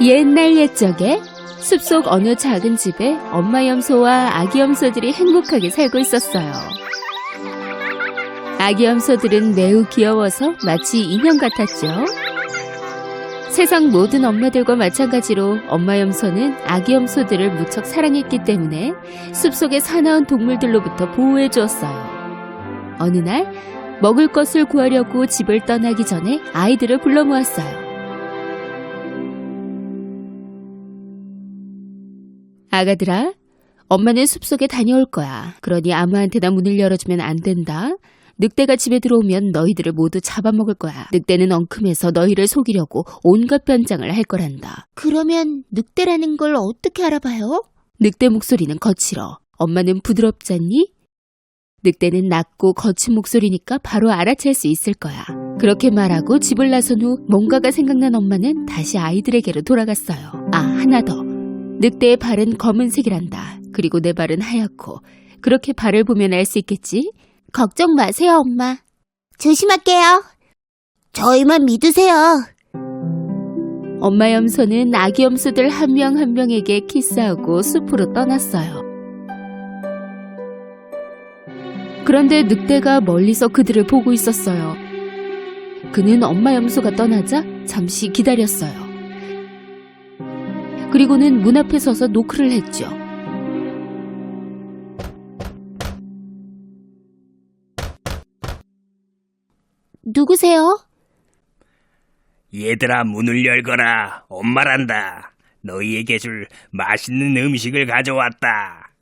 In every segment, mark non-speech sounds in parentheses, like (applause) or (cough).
옛날 옛적에 숲속 어느 작은 집에 엄마 염소와 아기 염소들이 행복하게 살고 있었어요. 아기 염소들은 매우 귀여워서 마치 인형 같았죠. 세상 모든 엄마들과 마찬가지로 엄마 염소는 아기 염소들을 무척 사랑했기 때문에 숲속의 사나운 동물들로부터 보호해 주었어요. 어느 날 먹을 것을 구하려고 집을 떠나기 전에 아이들을 불러 모았어요. 아가들아, 엄마는 숲속에 다녀올 거야. 그러니 아무한테나 문을 열어주면 안 된다. 늑대가 집에 들어오면 너희들을 모두 잡아먹을 거야. 늑대는 엉큼해서 너희를 속이려고 온갖 변장을 할 거란다. 그러면 늑대라는 걸 어떻게 알아봐요? 늑대 목소리는 거칠어. 엄마는 부드럽잖니? 늑대는 낮고 거친 목소리니까 바로 알아챌 수 있을 거야. 그렇게 말하고 집을 나선 후 뭔가가 생각난 엄마는 다시 아이들에게로 돌아갔어요. 아, 하나 더. 늑대의 발은 검은색이란다. 그리고 내 발은 하얗고. 그렇게 발을 보면 알 수 있겠지? 걱정 마세요, 엄마. 조심할게요. 저희만 믿으세요. 엄마 염소는 아기 염소들 한 명 한 명에게 키스하고 숲으로 떠났어요. 그런데 늑대가 멀리서 그들을 보고 있었어요. 그는 엄마 염소가 떠나자 잠시 기다렸어요. 그리고는 문 앞에 서서 노크를 했죠. 누구세요? 얘들아 문을 열거라 엄마란다 너희에게 줄 맛있는 음식을 가져왔다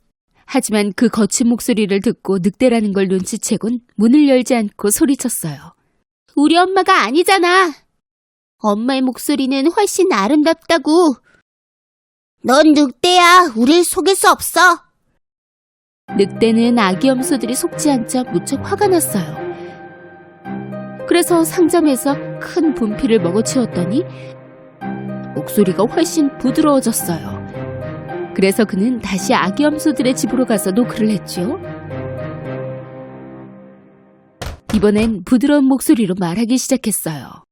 하지만 그 거친 목소리를 듣고 늑대라는 걸 눈치채곤 문을 열지 않고 소리쳤어요. 우리 엄마가 아니잖아. 엄마의 목소리는 훨씬 아름답다고. 넌 늑대야. 우릴 속일 수 없어. 늑대는 아기 염소들이 속지 않자 무척 화가 났어요. 그래서 상점에서 큰 분필을 먹어치웠더니 목소리가 훨씬 부드러워졌어요. 그래서 그는 다시 아기 염소들의 집으로 가서 노크를 했죠. 이번엔 부드러운 목소리로 말하기 시작했어요.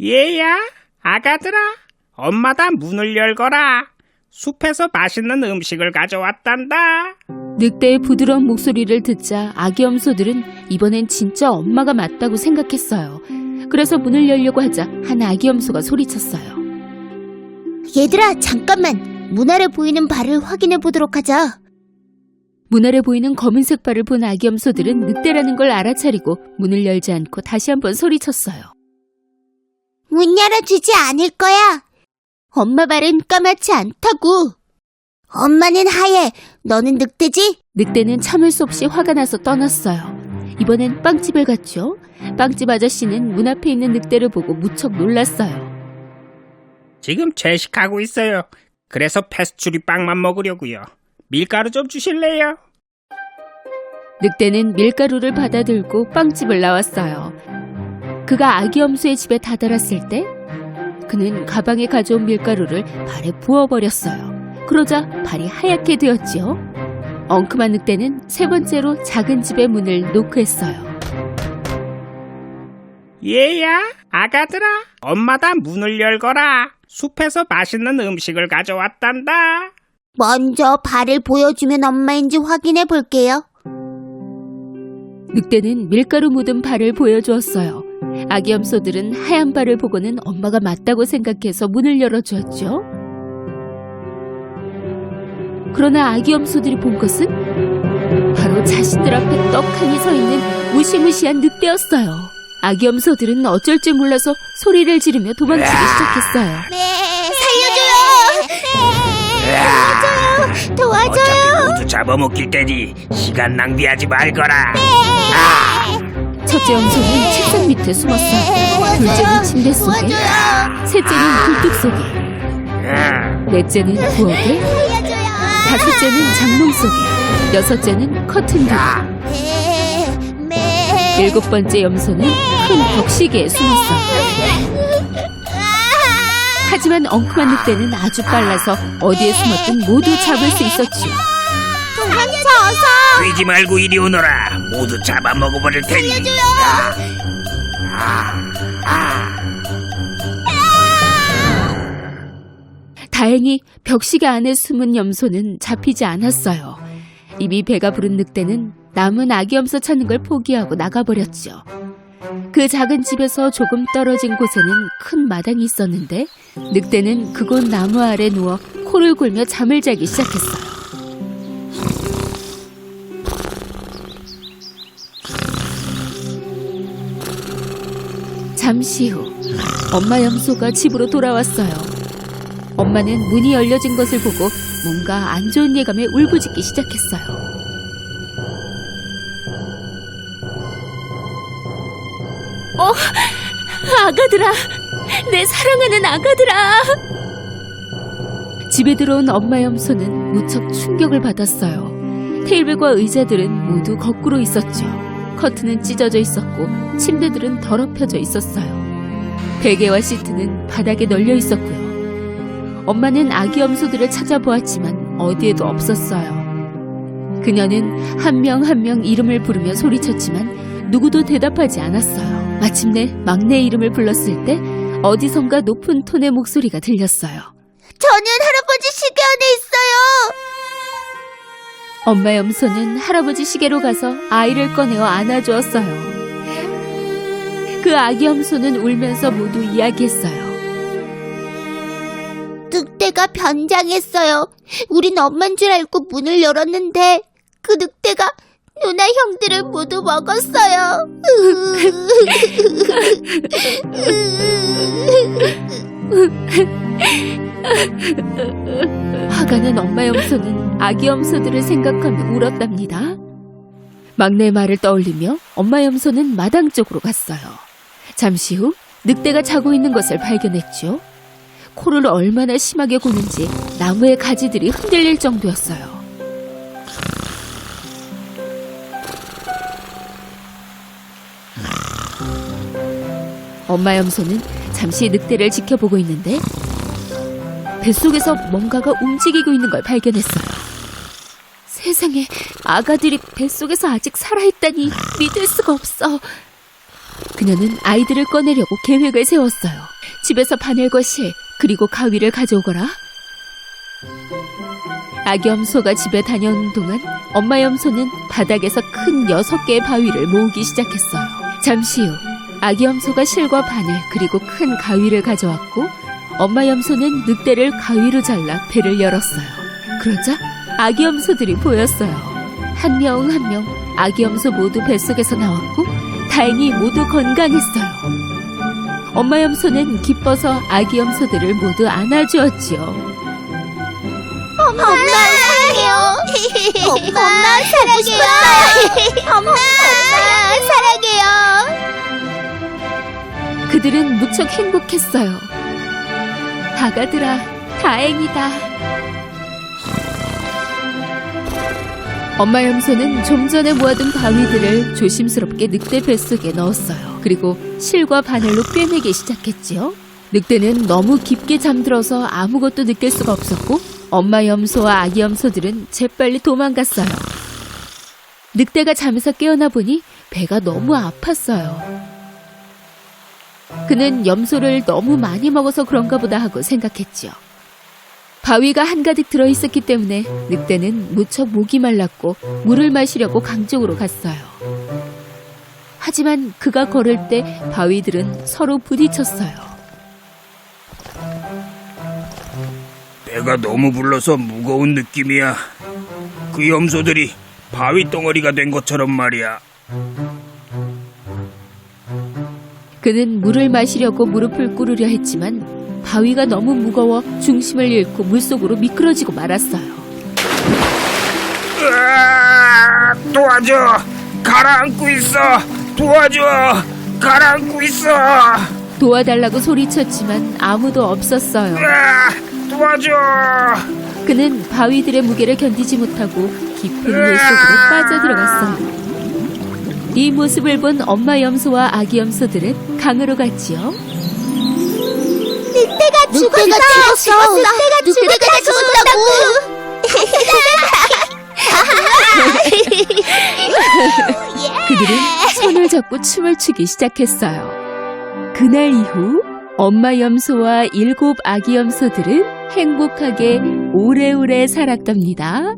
얘야 아가들아 엄마다 문을 열거라 숲에서 맛있는 음식을 가져왔단다 늑대의 부드러운 목소리를 듣자 아기 염소들은 이번엔 진짜 엄마가 맞다고 생각했어요. 그래서 문을 열려고 하자 한 아기 염소가 소리쳤어요. 얘들아, 잠깐만. 문 아래 보이는 발을 확인해 보도록 하자. 문 아래 보이는 검은색 발을 본 아기 염소들은 늑대라는 걸 알아차리고 문을 열지 않고 다시 한번 소리쳤어요. 문 열어주지 않을 거야. 엄마 발은 까맣지 않다고. 엄마는 하얘. 너는 늑대지? 늑대는 참을 수 없이 화가 나서 떠났어요. 이번엔 빵집을 갔죠. 빵집 아저씨는 문 앞에 있는 늑대를 보고 무척 놀랐어요. 지금 채식하고 있어요 그래서 패스츄리 빵만 먹으려고요 밀가루 좀 주실래요? 늑대는 밀가루를 받아들고 빵집을 나왔어요. 그가 아기 염소의 집에 다다랐을 때 그는 가방에 가져온 밀가루를 발에 부어버렸어요. 그러자 발이 하얗게 되었지요. 엉큼한 늑대는 세 번째로 작은 집의 문을 노크했어요. 얘야 아가들아 엄마다 문을 열거라 숲에서 맛있는 음식을 가져왔단다 먼저 발을 보여주면 엄마인지 확인해 볼게요. 늑대는 밀가루 묻은 발을 보여주었어요. 아기 염소들은 하얀 발을 보고는 엄마가 맞다고 생각해서 문을 열어주었죠. 그러나 아기 염소들이 본 것은 바로 자신들 앞에 떡하니 서 있는 무시무시한 늑대였어요. 아기 염소들은 어쩔 줄 몰라서 소리를 지르며 도망치기 시작했어요. 네, 살려줘요. 살려줘요. 도와줘요. 어차피 모두 잡아먹힐 테니 시간 낭비하지 말거라 첫째 염소는 책상 밑에 숨었어요. 둘째는 침대 속에, 셋째는 굴뚝 속에, 넷째는 부엌에, 다섯째는 장롱 속에, 여섯째는 커튼 뒤에, 일곱 번째 염소는 큰 벽시계에 숨었어요. 하지만 엉큼한 늑대는 아주 빨라서 어디에 숨었든 모두 잡을 수 있었지요. 도망쳐서 뛰지 말고 이리 오너라 모두 잡아먹어 버릴 테니 야. 아, 아. 다행히 벽시계 안에 숨은 염소는 잡히지 않았어요. 이미 배가 부른 늑대는 남은 아기 염소 찾는 걸 포기하고 나가버렸죠. 그 작은 집에서 조금 떨어진 곳에는 큰 마당이 있었는데 늑대는 그곳 나무 아래 누워 코를 골며 잠을 자기 시작했어요. 잠시 후 엄마 염소가 집으로 돌아왔어요. 엄마는 문이 열려진 것을 보고 뭔가 안 좋은 예감에 울부짖기 시작했어요. 어, 아가들아, 내 사랑하는 아가들아. 집에 들어온 엄마 염소는 무척 충격을 받았어요. 테이블과 의자들은 모두 거꾸로 있었죠. 커튼은 찢어져 있었고 침대들은 더럽혀져 있었어요. 베개와 시트는 바닥에 널려 있었고요. 엄마는 아기 염소들을 찾아보았지만 어디에도 없었어요. 그녀는 한 명 한 명 이름을 부르며 소리쳤지만 누구도 대답하지 않았어요. 마침내 막내 이름을 불렀을 때 어디선가 높은 톤의 목소리가 들렸어요. 저는 할아버지 시계 안에 있어요. 엄마 염소는 할아버지 시계로 가서 아이를 꺼내어 안아주었어요. 그 아기 염소는 울면서 모두 이야기했어요. 늑대가 변장했어요. 우린 엄만 줄 알고 문을 열었는데 그 늑대가 누나 형들을 모두 먹었어요. (laughs) (laughs) (laughs) 화가 난 엄마 염소는 아기 염소들을 생각하며 울었답니다. 막내 말을 떠올리며 엄마 염소는 마당 쪽으로 갔어요. 잠시 후 늑대가 자고 있는 것을 발견했죠. 코를 얼마나 심하게 고는지 나무의 가지들이 흔들릴 정도였어요. 엄마 염소는 잠시 늑대를 지켜보고 있는데 뱃속에서 뭔가가 움직이고 있는 걸 발견했어요. 세상에 아가들이 뱃속에서 아직 살아있다니 믿을 수가 없어. 그녀는 아이들을 꺼내려고 계획을 세웠어요. 집에서 바늘과 실 그리고 가위를 가져오거라. 아기 염소가 집에 다녀오는 동안 엄마 염소는 바닥에서 큰 여섯 개의 바위를 모으기 시작했어요. 잠시 후 아기 염소가 실과 바늘 그리고 큰 가위를 가져왔고 엄마 염소는 늑대를 가위로 잘라 배를 열었어요. 그러자 아기 염소들이 보였어요. 한 명 한 명 아기 염소 모두 뱃속에서 나왔고 다행히 모두 건강했어요. 엄마 염소는 기뻐서 아기 염소들을 모두 안아주었지요. 엄마 사랑해요. 엄마 사랑해요. 엄마 그들은 무척 행복했어요. 아가들아, 다행이다. 엄마 염소는 좀 전에 모아둔 바위들을 조심스럽게 늑대 뱃속에 넣었어요. 그리고 실과 바늘로 꿰매기 시작했지요. 늑대는 너무 깊게 잠들어서 아무것도 느낄 수가 없었고 엄마 염소와 아기 염소들은 재빨리 도망갔어요. 늑대가 잠에서 깨어나 보니 배가 너무 아팠어요. 그는 염소를 너무 많이 먹어서 그런가 보다 하고 생각했지요. 바위가 한가득 들어있었기 때문에 늑대는 무척 목이 말랐고 물을 마시려고 강 쪽으로 갔어요. 하지만 그가 걸을 때 바위들은 서로 부딪혔어요. 배가 너무 불러서 무거운 느낌이야. 그 염소들이 바위 덩어리가 된 것처럼 말이야. 그는 물을 마시려고 무릎을 꿇으려 했지만 바위가 너무 무거워 중심을 잃고 물속으로 미끄러지고 말았어요. 으아, 도와줘! 가라앉고 있어! 도와줘! 가라앉고 있어! 도와달라고 소리쳤지만 아무도 없었어요. 으아, 도와줘! 그는 바위들의 무게를 견디지 못하고 깊은 물속으로 빠져들어갔어요. 이 모습을 본 엄마 염소와 아기 염소들은 강으로 갔지요. 늑대가 죽었어. 늑대가, 늑대가 죽었다고. (laughs) 그들은 손을 잡고 춤을 추기 시작했어요. 그날 이후 엄마 염소와 일곱 아기 염소들은 행복하게 오래오래 살았답니다.